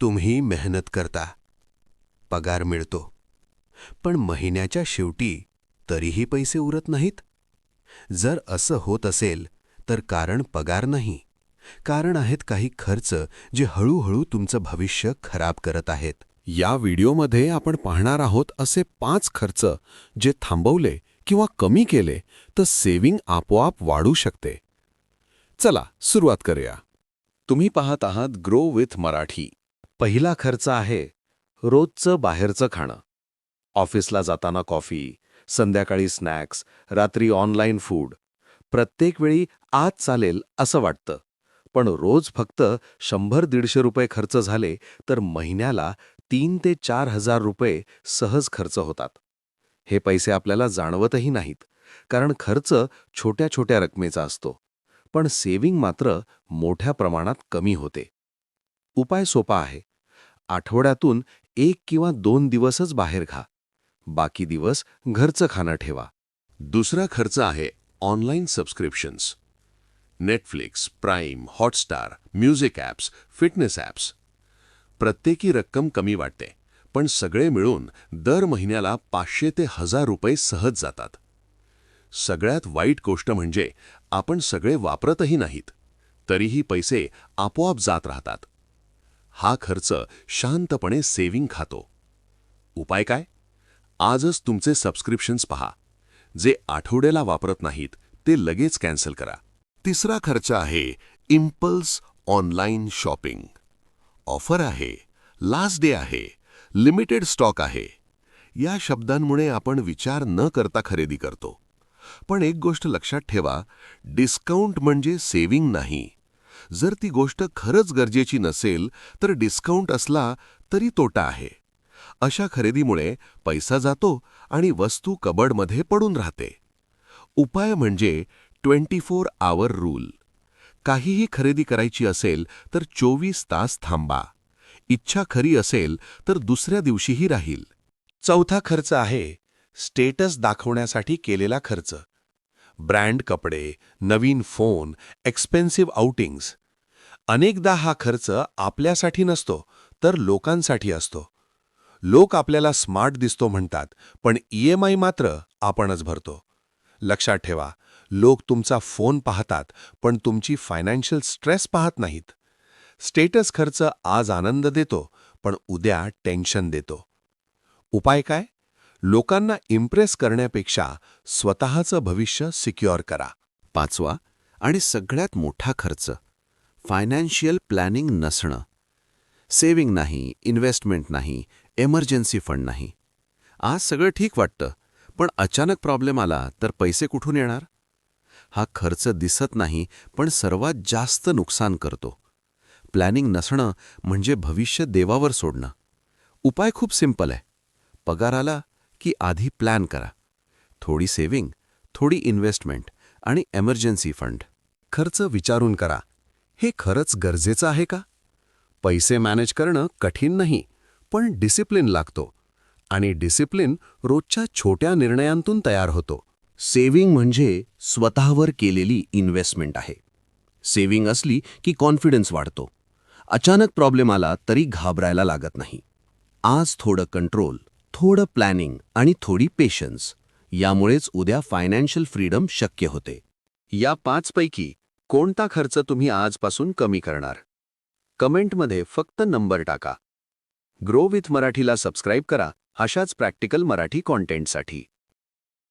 तुम्ही मेहनत करता. पगार मिळतो. पण महिन्याच्या शेवटी तरीही पैसे उरत नाहीत. जर असं होत असेल तर कारण पगार नाही. कारण आहेत काही खर्च जे हळूहळू तुमचं भविष्य खराब करत आहेत. या व्हिडिओमध्ये आपण पाहणार आहोत असे पाच खर्च जे थांबवले किंवा कमी केले तर सेव्हिंग आपोआप वाढू शकते. चला सुरुवात करूया. तुम्ही पाहत आहात ग्रो विथ मराठी. पहिला खर्च आहे रोजचं बाहेरचं खाणं. ऑफिसला जाताना कॉफी संध्याकाळी स्नॅक्स रात्री ऑनलाईन फूड. प्रत्येक वेळी आज चालेल असं वाटतं. पण रोज फक्त शंभर दीडशे रुपये खर्च झाले तर महिन्याला तीन ते चार हजार रुपये सहज खर्च होतात. हे पैसे आपल्याला जाणवतही नाहीत कारण खर्च छोट्या छोट्या रकमेचा असतो. पण सेव्हिंग मात्र मोठ्या प्रमाणात कमी होते. उपाय सोपा आहे. आठवड्यातून एक किंवा दोन दिवसच बाहेर खा बाकी दिवस घरचं खाणं ठेवा. दुसरा खर्च आहे online subscriptions. Netflix Prime Hotstar music apps fitness apps. प्रत्येकी रक्कम कमी वाटते पण सगळे मिळून दर महिन्याला पाचशे ते हजार रुपये सहज जातात. सगळ्यात वाईट गोष्ट म्हणजे आपण सगळे वापरतही नाहीत तरीही पैसे आपोआप जात राहतात. हा खर्च शांतपणे सेव्हिंग खातो. उपाय काय? आजच तुमचे सबस्क्रिप्शन्स पहा. जे आठवड्याला वापरत नाहीत ते लगेच कॅन्सल करा. तिसरा खर्च आहे इम्पल्स ऑनलाईन शॉपिंग. ऑफर आहे लास्ट डे आहे लिमिटेड स्टॉक आहे. या शब्दांमुळे आपण विचार न करता खरेदी करतो. पण एक गोष्ट लक्षात ठेवा डिस्काउंट म्हणजे सेव्हिंग नाही. जर ती गोष्ट खरंच गरजेची नसेल तर डिस्काउंट असला तरी तोटा आहे. अशा खरेदीमुळे पैसा जातो आणि वस्तू कबडमध्ये पडून राहते. उपाय म्हणजे ट्वेंटी फोर आवर रूल. काहीही खरेदी करायची असेल तर चोवीस तास थांबा. इच्छा खरी असेल तर दुसऱ्या दिवशीही राहील. चौथा खर्च आहे स्टेटस दाखवण्यासाठी केलेला खर्च. ब्रँड कपडे नवीन फोन एक्सपेन्सिव्ह आउटिंग्स अनेकदा हा खर्च आपल्यासाठी नसतो तर लोकांसाठी असतो. लोक आपल्याला स्मार्ट दिसतो म्हणतात पण ई एम आय मात्र आपणच भरतो. लक्षात ठेवा लोक तुमचा फोन पाहतात पण तुमची फायनान्शियल स्ट्रेस पाहत नाहीत. स्टेटस खर्च आज आनंद देतो पण उद्या टेन्शन देतो. उपाय काय? लोकांना इम्प्रेस करण्यापेक्षा स्वतःचं भविष्य सिक्युअर करा. पाचवा आणि सगळ्यात मोठा खर्च फायनान्शियल प्लॅनिंग नसणं. सेव्हिंग नाही इन्व्हेस्टमेंट नाही एमर्जन्सी फंड नाही. आज सगळं ठीक वाटतं पण अचानक प्रॉब्लेम आला तर पैसे कुठून येणार? हा खर्च दिसत नाही पण सर्वात जास्त नुकसान करतो. प्लॅनिंग नसणं म्हणजे भविष्य देवावर सोडणं. उपाय खूप सिंपल आहे. पगार आला की आधी प्लॅन करा. थोडी सेव्हिंग थोडी इन्व्हेस्टमेंट आणि एमर्जन्सी फंड. खर्च विचारून करा. हे खरंच गरजेचं आहे का? पैसे मॅनेज करणं कठीण नाही पण डिसिप्लिन लागतो आणि डिसिप्लिन रोजच्या छोट्या निर्णयांतून तयार होतो. सेव्हिंग म्हणजे स्वतःवर केलेली इन्व्हेस्टमेंट आहे. सेव्हिंग असली की कॉन्फिडन्स वाढतो. अचानक प्रॉब्लेम आला तरी घाबरायला लागत नाही. आज थोडं कंट्रोल थोडं प्लॅनिंग आणि थोडी पेशन्स यामुळेच उद्या फायनान्शियल फ्रीडम शक्य होते. या पाचपैकी कोणता खर्च तुम्ही आजपासून कमी करणार? कमेंटमध्ये फक्त नंबर टाका. ग्रो विथ मराठीला सबस्क्राईब करा. अशाच प्रॅक्टिकल मराठी कॉन्टेंटसाठी